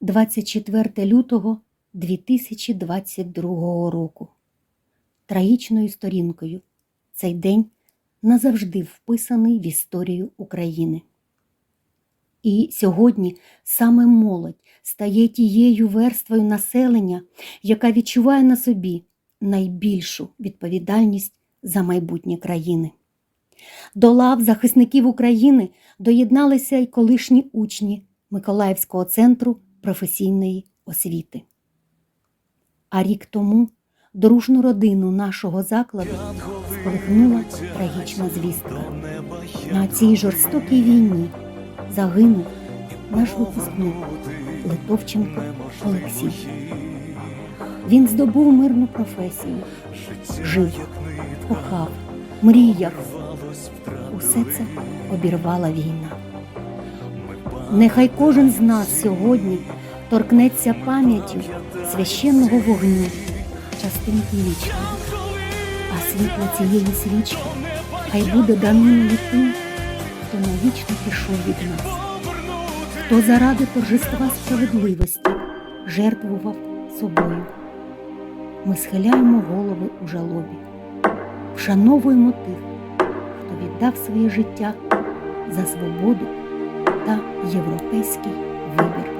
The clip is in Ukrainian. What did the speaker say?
24 лютого 2022 року. Трагічною сторінкою цей день назавжди вписаний в історію України. І сьогодні саме молодь стає тією верствою населення, яка відчуває на собі найбільшу відповідальність за майбутнє країни. До лав захисників України доєдналися й колишні учні Миколаївського центру професійної освіти. А рік тому дружну родину нашого закладу сколихнула трагічна звістка. На цій жорстокій війні загинув наш випускник Литовченко Олексій. Він здобув мирну професію, жив, кохав, мріяв. Усе це обірвала війна. Нехай кожен з нас сьогодні торкнеться пам'яттю священного вогню, частинки вічки, а світло цієї свічки хай буде даниною тим, хто навічно пішов від нас, хто заради торжества справедливості жертвував собою. Ми схиляємо голови у жалобі, вшановуємо тих, хто віддав своє життя за свободу та європейський вибір.